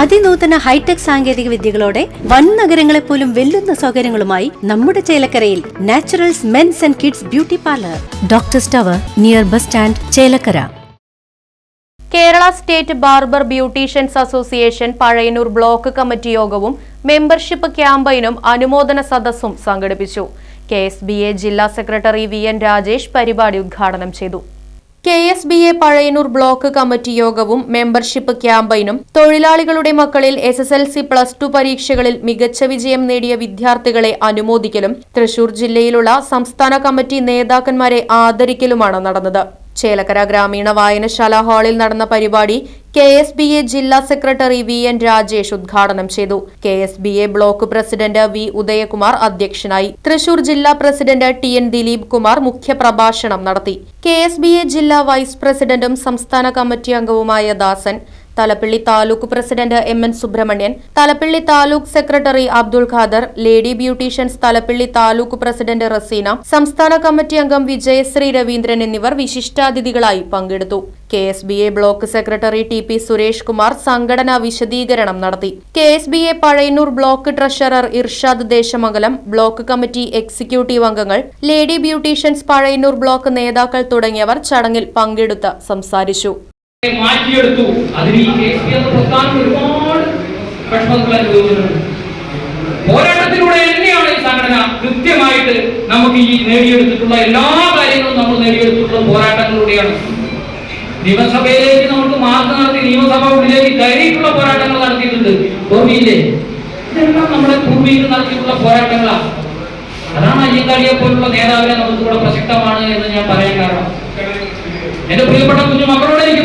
അതിനൂതന hi tech സാങ്കേതിക വിദ്യകളോടെ വൻ നഗരങ്ങളെ പോലും വെല്ലുന്ന സൗകര്യങ്ങളുമായി നമ്മുടെ ചേലക്കരയിൽ naturals mens and kids beauty parlour. Doctor tower near bus stand Chelakkara. Kerala state barber beauticians association Pazhayannur block committee യോഗവും മെമ്പർഷിപ്പ് ക്യാമ്പയിനും അനുമോദന സദസ്സും സംഘടിപ്പിച്ചു. കെ എസ് ബി എ ജില്ലാ സെക്രട്ടറി വി എൻ രാജേഷ് പരിപാടി ഉദ്ഘാടനം ചെയ്തു. K S B A Pazhayannur block committee യോഗവും മെമ്പർഷിപ്പ് ക്യാമ്പയിനും തൊഴിലാളികളുടെ മക്കളിൽ S S L C plus two പരീക്ഷകളിൽ മികച്ച വിജയം നേടിയ വിദ്യാർത്ഥികളെ അനുമോദിക്കലും തൃശൂർ ജില്ലയിലുള്ള സംസ്ഥാന കമ്മിറ്റി നേതാക്കന്മാരെ ആദരിക്കലുമാണ് നടന്നത്. ചേലക്കര ഗ്രാമീണ വായനശാല ഹാളിൽ നടന്ന പരിപാടി കെ എസ് ബി എ ജില്ലാ സെക്രട്ടറി വി എൻ രാജേഷ് ഉദ്ഘാടനം ചെയ്തു. K S B A block president V Udayakumar അധ്യക്ഷനായി. തൃശൂർ ജില്ലാ president T N Dileep Kumar മുഖ്യപ്രഭാഷണം നടത്തി. കെ എസ് ബി എ ജില്ലാ വൈസ് പ്രസിഡന്റും സംസ്ഥാന കമ്മിറ്റി അംഗവുമായ Dasan Thalappilly taluk president M N Subramanian Thalappilly taluk secretary Abdul Khader lady beauticians Thalappilly taluk president Raseena സംസ്ഥാന കമ്മിറ്റി അംഗം വിജയശ്രീ രവീന്ദ്രൻ എന്നിവർ വിശിഷ്ടാതിഥികളായി പങ്കെടുത്തു. K S B A block secretary T P Suresh Kumar സംഘടനാ വിശദീകരണം നടത്തി. K S B A Pazhayannur block treasurer Irshad Desamangalam block committee executive അംഗങ്ങൾ lady beauticians Pazhayannur block നേതാക്കൾ തുടങ്ങിയവർ ചടങ്ങിൽ പങ്കെടുത്ത് സംസാരിച്ചു. മാറ്റിയെടുത്തു. അതിന് ഈ എന്ന പ്രസ്ഥാനം ഒരുപാട് വിഷമങ്ങൾ അനുഭവിച്ചിട്ടുണ്ട് പോരാട്ടത്തിലൂടെ തന്നെയാണ് ഈ സംഘടന കൃത്യമായിട്ട് നമുക്ക് ഈ നേടിയെടുത്തിട്ടുള്ള എല്ലാ കാര്യങ്ങളും നമ്മൾ നേടിയെടുത്തിട്ടുള്ള പോരാട്ടങ്ങളിലൂടെയാണ്. നിയമസഭയിലേക്ക് നമുക്ക് മാർക്ക് നടത്തി നിയമസഭ ഉള്ളിലേക്ക് കയറിയിട്ടുള്ള പോരാട്ടങ്ങൾ നടത്തിയിട്ടുണ്ട്. ഭൂമിയിലെ ഇതെല്ലാം നമ്മുടെ ഭൂമിയിൽ നടത്തിയിട്ടുള്ള പോരാട്ടങ്ങളാണ് അതാണ് അയ്യങ്കാളിയെ പോലുള്ള നേതാവിനെ നമുക്ക് ഇവിടെ പ്രസക്തമാണ് എന്ന് ഞാൻ പറയാൻ കാരണം. എന്റെ പ്രിയപ്പെട്ട കുഞ്ഞു മക്കളോട് എനിക്ക്